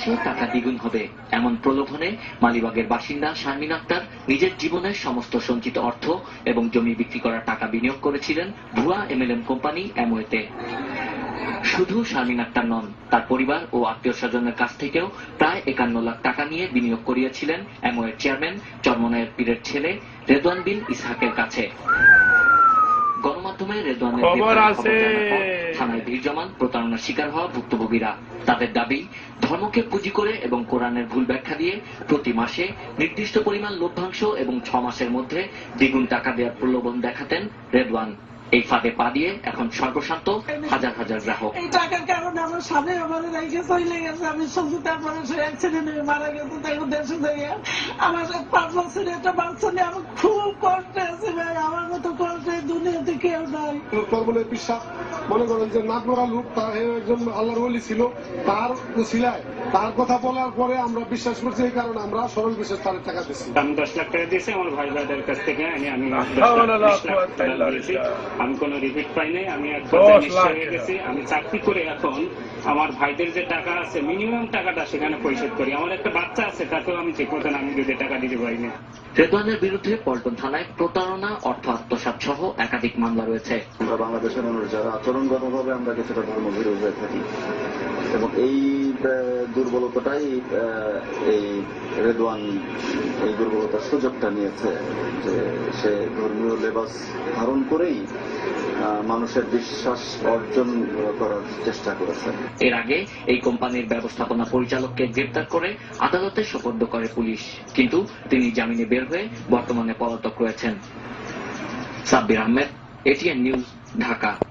মাসে টাকা দ্বিগুণ হবে। এমন প্রলোভনে মালিবাগের বাসিন্দা শারমিন আক্তার নিজের জীবনের সমস্ত সঞ্চিত অর্থ এবং জমি বিক্রি করার টাকা বিনিয়োগ করেছিলেন ভুয়া এমএলএম কোম্পানি অ্যামওয়েতে শুধু শারমিন আক্তার নন তার পরিবার ও আত্মীয় স্বজনের কাছ থেকেও প্রায় একান্ন লাখ টাকা নিয়ে বিনিয়োগ করিয়েছিলেন অ্যামওয়ের চেয়ারম্যান চরমনায়ের পীরের ছেলে রেদওয়ান বিন ইসহাকের কাছে। গণমাধ্যমে রেদওয়ানের থানায় ভিড় জমান প্রতারণার শিকার হওয়া ভুক্তভোগীরা। তাদের দাবি, ধর্মকে পুঁজি করে এবং কোরআনের ভুল ব্যাখ্যা দিয়ে প্রতি মাসে নির্দিষ্ট পরিমাণ লভ্যাংশ এবং ছ মাসের মধ্যে দ্বিগুণ টাকা দেওয়ার প্রলোভন দেখাতেন রেদওয়ান। এই ফাঁদে পা দিয়ে এখন সর্বশান্ত হাজার হাজার গ্রাহক। এই টাকার কারণে আমার স্বামী আমার রেখে চলে গেছে। আমি শুনছি তারপরে সে অ্যাক্সিডেন্ট মারা গেছে, তাকে দেশে থেকে আমার পাঁচ বছরের একটা বাচ্চা নিয়ে আমি খুব কষ্টে আছি ভাই। আমার কেউ নাই? লোকটার বলে বিশ্বাস মনে করেন যে লোক তার এ একজন আল্লাহর ওলি ছিল তার তার কথা বলার পরে আমরা বিশ্বাস করছি এই কারণে আমরা সরল বিশ্বাস তার টাকা দিচ্ছি আমি দশ লাখ টাকা দিয়েছি আমার ভাই ভাইদের কাছ থেকে আমি আমি। আমি কোনো রিপিট পাই নাই আমি হয়ে গেছি। আমি চাকরি করে এখন আমার ভাইদের যে টাকা আছে মিনিমাম টাকাটা সেখানে পরিশোধ করি। আমার একটা বাচ্চা আছে তাকেও আমি ঠিক মতন আমি যদি টাকা দিতে পারি না। রেদওয়ানের বিরুদ্ধে পল্টন থানায় প্রতারণা, অর্থ আত্মসাৎ সহ একাধিক মামলা রয়েছে। আমরা বাংলাদেশের মানুষ, যারা আচরণগতভাবে আমরা কিছুটা ধর্মভীরু হয়ে থাকি। এবং এই দুর্বলতাটাই এই রেদওয়ান এই দুর্বলতার সুযোগটা নিয়েছে যে সে ধর্মীয় লেবাস ধারণ করেই মানুষের বিশ্বাস অর্জন করার চেষ্টা করেছেন। এর আগে এই কোম্পানির ব্যবস্থাপনা পরিচালককে গ্রেপ্তার করে আদালতে সোপর্দ করে পুলিশ। কিন্তু তিনি জামিনে বের হয়ে বর্তমানে পলাতক রয়েছেন। Sabbir Ahmed, ATN news, Dhaka.